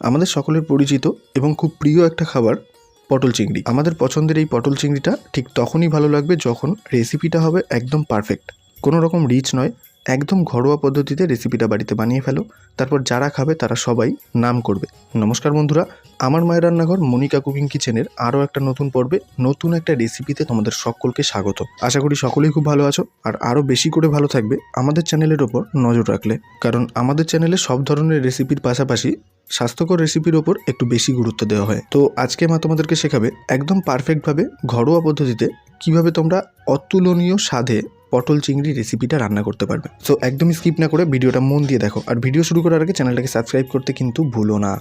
আমাদের সকলের পরিচিত এবং খুব প্রিয় একটা খাবার, পটল চিংড়ি। আমাদের পছন্দের এই পটল চিংড়িটা ঠিক তখনই ভালো লাগবে যখন রেসিপিটা হবে একদম পারফেক্ট কোনো রকম রিচ নয় একদম ঘরোয়া পদ্ধতিতে রেসিপিটা বাড়িতে বানিয়ে ফেলো। তারপর যারা খাবে তারা সবাই নাম করবে। নমস্কার বন্ধুরা, আমার মায়ের রান্নাঘর মনিকা কুকিং কিচেনের আরও একটা নতুন পর্বে নতুন একটা রেসিপিতে তোমাদের সকলকে স্বাগত। আশা করি সকলেই খুব ভালো আছো, আর আরও বেশি করে ভালো থাকবে আমাদের চ্যানেলের ওপর নজর রাখলে। কারণ আমাদের চ্যানেলে সব ধরনের রেসিপির পাশাপাশি স্বাস্থ্যকর রেসিপির ওপর একটু বেশি গুরুত্ব দেওয়া হয়। তো আজকে মা তোমাদেরকে শেখাবে একদম পারফেক্টভাবে ঘরোয়া পদ্ধতিতে কীভাবে তোমরা অতুলনীয় স্বাদে পটল চিংড়ি রেসিপিটা রান্না করতে পারবে। সো একদমই স্কিপ না করে ভিডিওটা মন দিয়ে দেখো। আর ভিডিও শুরু করার আগে চ্যানেলটাকে সাবস্ক্রাইব করতে কিন্তু ভুলো না।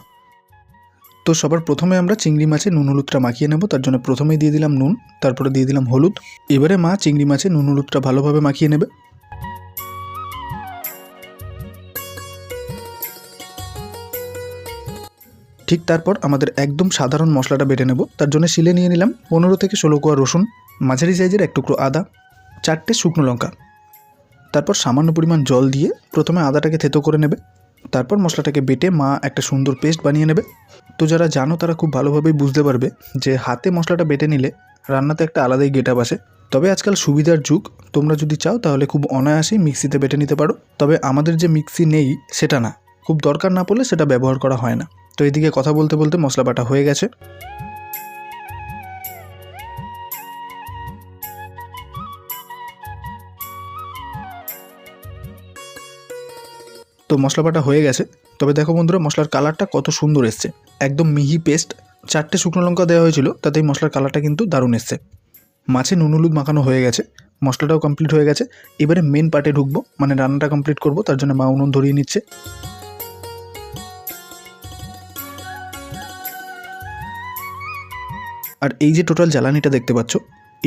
তো সবার প্রথমে আমরা চিংড়ি মাছে নুন, হলুদটা মাখিয়ে নেব। তার জন্য প্রথমেই দিয়ে দিলাম নুন, তারপরে দিয়ে দিলাম হলুদ। এবারে মা চিংড়ি মাছে নুন, হলুদটা ভালোভাবে মাখিয়ে নেবে। ঠিক তারপর আমাদের একদম সাধারণ মশলাটা বেটে নেব। তার জন্য শিলে নিয়ে নিলাম পনেরো থেকে ষোলো কোয়া রসুন, মাঝারি সাইজের এক টুকরো আদা। চারটে শুকনো লঙ্কা। তারপর সামান্য পরিমাণ জল দিয়ে প্রথমে আদাটাকে থেতো করে নেবে। তারপর মশলাটাকে বেটে মা একটা সুন্দর পেস্ট বানিয়ে নেবে। তো যারা জানো, তারা খুব ভালোভাবেই বুঝতে পারবে যে হাতে মশলাটা বেটে নিলে রান্নাতে একটা আলাদাই গেট আপ আসে। তবে আজকাল সুবিধার যুগ, তোমরা যদি চাও তাহলে খুব অনায়াসেই মিক্সিতে বেটে নিতে পারো। তবে আমাদের যে মিক্সি নেই, সেটা না। খুব দরকার না পড়লে সেটা ব্যবহার করা হয় না। তো এদিকে কথা বলতে বলতে মশলা বাটা হয়ে গেছে। তো মশলা বাটা হয়ে গেছে। তবে দেখো বন্ধুরা, মশলার কালারটা কত সুন্দর এসছে। একদম মিহি পেস্ট। চারটে শুকনো লঙ্কা দেওয়া হয়েছিল, তাতে এই মশলার কালারটা কিন্তু দারুণ এসছে। মাছে নুন হলুদ মাখানো হয়ে গেছে, মশলাটাও কমপ্লিট হয়ে গেছে। এবারে মেন পার্টে ঢুকবো মানে রান্নাটা কমপ্লিট করব, তার জন্য মা উনুন ধরিয়ে নিচ্ছে। আর এই যে টোটাল জ্বালানিটা দেখতে পাচ্ছ,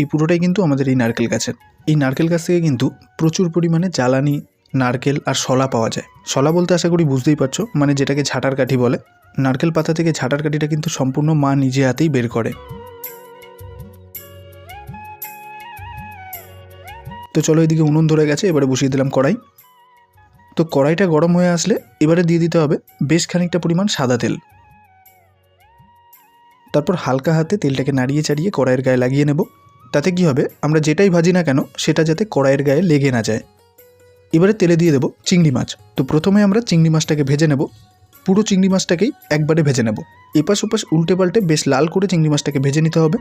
এই পুরোটাই কিন্তু আমাদের এই নারকেল গাছের। এই নারকেল গাছ থেকে কিন্তু প্রচুর পরিমাণে জ্বালানি নারকেল আর শলা পাওয়া যায়। শলা বলতে আশা করি বুঝতেই পারছ মানে যেটাকে ঝাঁটার কাঠি বলে। নারকেল পাতা থেকে ঝাঁটার কাঠিটা কিন্তু সম্পূর্ণ মা নিজে হাতেই বের করে। তো চলো এদিকে উনুন ধরে গেছে, এবারে বসিয়ে দিলাম কড়াই। তো কড়াইটা গরম হয়ে আসলে এবারে দিয়ে দিতে হবে বেশ খানিকটা পরিমাণ সাদা তেল। তারপর হালকা হাতে তেলটাকে নাড়িয়ে চাড়িয়ে কড়াইয়ের গায়ে লাগিয়ে নেব। তাতে কি হবে, আমরা যেটাই ভাজি না কেন, সেটা যাতে কড়াইয়ের গায়ে লেগে না যায়। এবারে তেলে দিয়ে দেবো চিংড়ি মাছ। তো প্রথমে আমরা চিংড়ি মাছটাকে ভেজে নেব। পুরো চিংড়ি মাছটাকেই একবারে ভেজে নেব। এপাশ ওপাশ উল্টে পাল্টে বেশ লাল করে চিংড়ি মাছটাকে ভেজে নিতে হবে।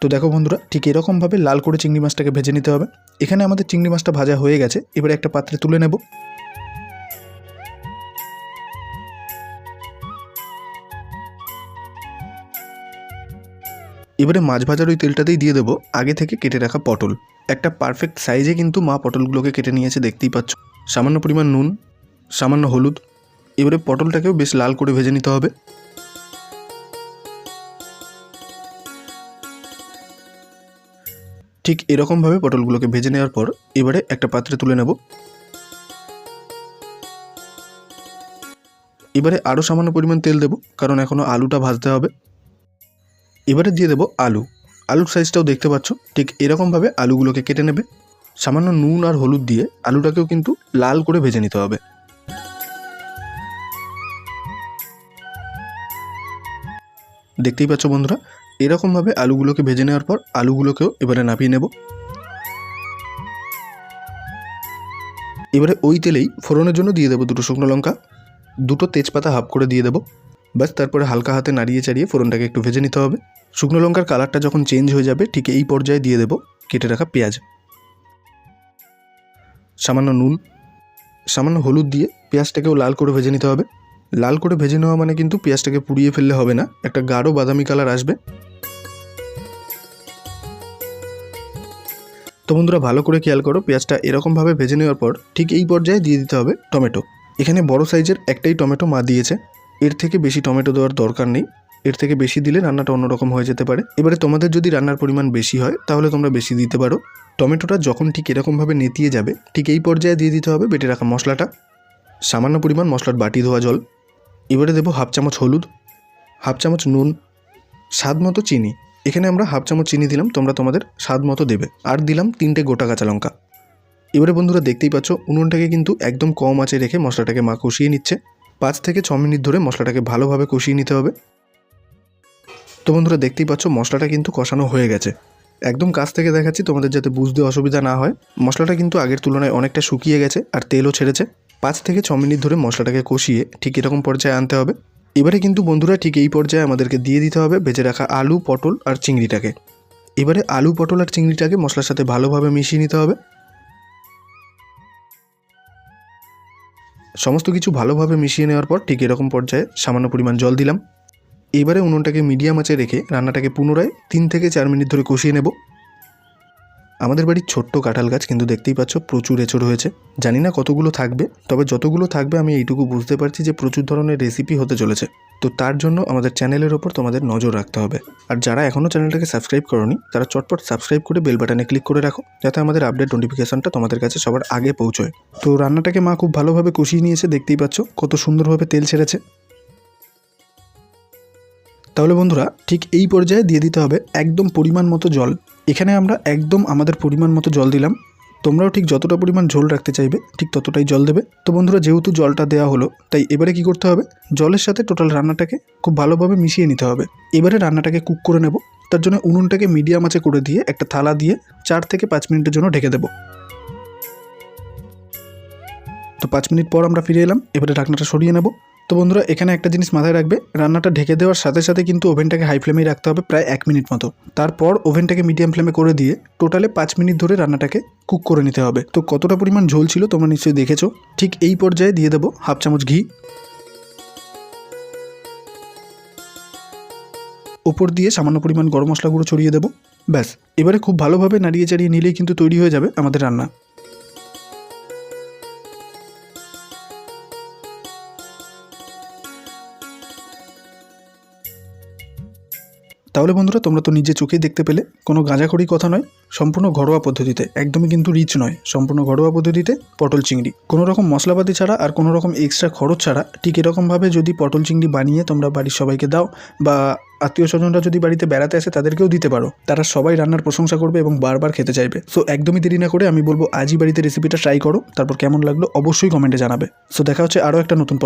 তো দেখো বন্ধুরা, ঠিক এরকমভাবে লাল করে চিংড়ি মাছটাকে ভেজে নিতে হবে। এখানে আমাদের চিংড়ি মাছটা ভাজা হয়ে গেছে। এবারে একটা পাত্রে তুলে নেব। এবারে মাছ ভাজার ওই তেলটাতেই দিয়ে দেবো, আগে থেকে কেটে রাখা পটল। একটা পারফেক্ট সাইজে কিন্তু মা পটলগুলোকে কেটে নিয়েছে, দেখতেই পাচ্ছ। সামান্য পরিমাণ নুন, সামান্য হলুদ। এবারে পটলটাকেও বেশ লাল করে ভেজে নিতে হবে। ঠিক এরকমভাবে পটলগুলোকে ভেজে নেওয়ার পর এবারে একটা পাত্রে তুলে নেব। এবারে আরও সামান্য পরিমাণ তেল দেবো, কারণ এখনও আলুটা ভাজতে হবে। এবারে দিয়ে দেবো আলু। আলুর সাইজটাও দেখতে পাচ্ছ, ঠিক এরকমভাবে আলুগুলোকে কেটে নেবে। সামান্য নুন আর হলুদ দিয়ে আলুটাকেও কিন্তু লাল করে ভেজে নিতে হবে। দেখতেই পাচ্ছ বন্ধুরা, এরকমভাবে আলুগুলোকে ভেজে নেওয়ার পর আলুগুলোকেও এবারে নামিয়ে নেব। এবারে ওই তেলেই ফোড়নের জন্য দিয়ে দেবো দুটো শুকনো লঙ্কা, দুটো তেজপাতা হাফ করে দিয়ে দেবো। ব্যাস, তারপরে হালকা হাতে নাড়িয়ে চাড়িয়ে ফোড়নটাকে একটু ভেজে নিতে হবে। শুকনো লঙ্কার কালারটা যখন চেঞ্জ হয়ে যাবে, ঠিক এই পর্যায়ে দিয়ে দেবো, কেটে রাখা পেঁয়াজ। সামান্য নুন, সামান্য হলুদ দিয়ে পেঁয়াজটাকেও লাল করে ভেজে নিতে হবে। লাল করে ভেজে নেওয়া মানে কিন্তু পেঁয়াজটাকে পুড়িয়ে ফেললে হবে না, একটা গাঢ় বাদামি কালার আসবে। তো বন্ধুরা, ভালো করে খেয়াল করো, পেঁয়াজটা এরকমভাবে ভেজে নেওয়ার পর ঠিক এই পর্যায়ে দিয়ে দিতে হবে টমেটো। এখানে বড় সাইজের একটাই টমেটো মা দিয়েছে। এর থেকে বেশি টমেটো দেওয়ার দরকার নেই। এর থেকে বেশি দিলে রান্নাটা অন্যরকম হয়ে যেতে পারে। এবারে তোমাদের যদি রান্নার পরিমাণ বেশি হয়, তাহলে তোমরা বেশি দিতে পারো। টমেটোটা যখন ঠিক এরকমভাবে নেতিয়ে যাবে, ঠিক এই পর্যায়ে দিয়ে দিতে হবে বেটে রাখা মশলাটা। সামান্য পরিমাণ মশলার বাটি ধোয়া জল। এবারে দেবো হাফ চামচ হলুদ, হাফ চামচ নুন, স্বাদ মতো চিনি। এখানে আমরা হাফ চামচ চিনি দিলাম, তোমরা তোমাদের স্বাদ মতো দেবে। আর দিলাম তিনটে গোটা কাঁচা লঙ্কা। এবারে বন্ধুরা দেখতেই পাচ্ছ, উনুনটাকে কিন্তু একদম কম আঁচে রেখে মশলাটাকে মা কষিয়ে নিচ্ছে। পাঁচ থেকে ছ মিনিট ধরে মশলাটাকে ভালোভাবে কষিয়ে নিতে হবে। তো বন্ধুরা দেখতেই পাচ্ছ, মশলাটা কিন্তু কষানো হয়ে গেছে। একদম কাছ থেকে দেখাচ্ছি, তোমাদের যাতে বুঝতে অসুবিধা না হয়। মশলাটা কিন্তু আগের তুলনায় অনেকটা শুকিয়ে গেছে আর তেলও ছেড়েছে। পাঁচ থেকে ছ মিনিট ধরে মশলাটাকে কষিয়ে ঠিক এরকম পর্যায়ে আনতে হবে। এবারে কিন্তু বন্ধুরা ঠিক এই পর্যায়ে আমাদেরকে দিয়ে দিতে হবে বেজে রাখা আলু, পটল আর চিংড়িটাকে। এবারে আলু, পটল আর চিংড়িটাকে মশলার সাথে ভালোভাবে মিশিয়ে নিতে হবে। সমস্ত কিছু ভালোভাবে মিশিয়ে নেওয়ার পর ঠিক এরকম পর্যায়ে সামান্য পরিমাণ জল দিলাম। এবারে উনুনটাকে মিডিয়াম আঁচে রেখে রান্নাটাকে পুনরায় তিন থেকে চার মিনিট ধরে কষিয়ে নেব। আমাদের বাড়ির ছোট্ট কাঁঠাল গাছ কিন্তু দেখতেই পাচ্ছ প্রচুর এঁচড় হয়েছে। জানি না কতগুলো থাকবে, তবে যতগুলো থাকবে আমি এইটুকু বুঝতে পারছি যে প্রচুর ধরনের রেসিপি হতে চলেছে। তো তার জন্য আমাদের চ্যানেলের ওপর তোমাদের নজর রাখতে হবে। আর যারা এখনও চ্যানেলটাকে সাবস্ক্রাইব করনি, তারা চটপট সাবস্ক্রাইব করে বেল বাটনে ক্লিক করে রাখো, যাতে আমাদের আপডেট নোটিফিকেশনটা তোমাদের কাছে সবার আগে পৌঁছয়। তো রান্নাটাকে মা খুব ভালোভাবে কষিয়ে নিয়েছে, দেখতেই পাচ্ছ কত সুন্দরভাবে তেল ছেড়েছে। তাহলে বন্ধুরা, ঠিক এই পর্যায়ে দিয়ে দিতে হবে একদম পরিমাণ মতো জল। এখানে আমরা একদম আমাদের পরিমাণ মতো জল দিলাম। তোমরাও ঠিক যতটা পরিমাণ ঝোল রাখতে চাইবে, ঠিক ততটাই জল দেবে। তো বন্ধুরা, যেহেতু জলটা দেওয়া হলো, তাই এবারে কি করতে হবে? জলের সাথে টোটাল রান্নাটাকে খুব ভালোভাবে মিশিয়ে নিতে হবে। এবারে রান্নাটাকে কুক করে নেব। তার জন্য উনুনটাকে মিডিয়াম আঁচে করে দিয়ে একটা থালা দিয়ে চার থেকে পাঁচ মিনিটের জন্য ঢেকে দেবো। তো পাঁচ মিনিট পর আমরা ফিরে এলাম। এবারে ঢাকনাটা সরিয়ে নেব। তো বন্ধুরা, এখানে একটা জিনিস মাথায় রাখবে। রান্নাটা ঢেকে দেওয়ার সাথে সাথে কিন্তু ওভেনটাকে হাই ফ্লেমেই রাখতে হবে প্রায় এক মিনিট মতো। তারপর ওভেনটাকে মিডিয়াম ফ্লেমে করে দিয়ে টোটালে পাঁচ মিনিট ধরে রান্নাটাকে কুক করে নিতে হবে। তো কতটা পরিমাণ ঝোল ছিল তোমরা নিশ্চয়ই দেখেছ। ঠিক এই পর্যায়ে দিয়ে দেবো হাফ চামচ ঘি। ওপর দিয়ে সামান্য পরিমাণ গরম মশলা গুঁড়ো ছড়িয়ে দেবো। ব্যাস, এবারে খুব ভালোভাবে নাড়িয়ে চাড়িয়ে নিলেই কিন্তু তৈরি হয়ে যাবে আমাদের রান্না। তাহলে বন্ধুরা, তোমরা তো নিজে চোখেই দেখতে পেলে, কোনো গাঁজাখড়ি কথা নয়, সম্পূর্ণ ঘরোয়া পদ্ধতিতে, একদমই কিন্তু রিচ নয়, সম্পূর্ণ ঘরোয়া পদ্ধতিতে পটল চিংড়ি। কোনো রকম মশলাপাতি ছাড়া আর কোনো রকম এক্সট্রা খরচ ছাড়া, ঠিক এরকমভাবে যদি পটল চিংড়ি বানিয়ে তোমরা বাড়ির সবাইকে দাও, বা আত্মীয় স্বজনরা যদি বাড়িতে বেড়াতে আসে, তাদেরকেও দিতে পারো। তারা সবাই রান্নার প্রশংসা করবে এবং বারবার খেতে চাইবে। সো একদমই দেরি না করে আমি বলব, আজই বাড়িতে রেসিপিটা ট্রাই করো, তারপর কেমন লাগল অবশ্যই কমেন্টে জানাবে। সো দেখা হচ্ছে আরও একটা নতুন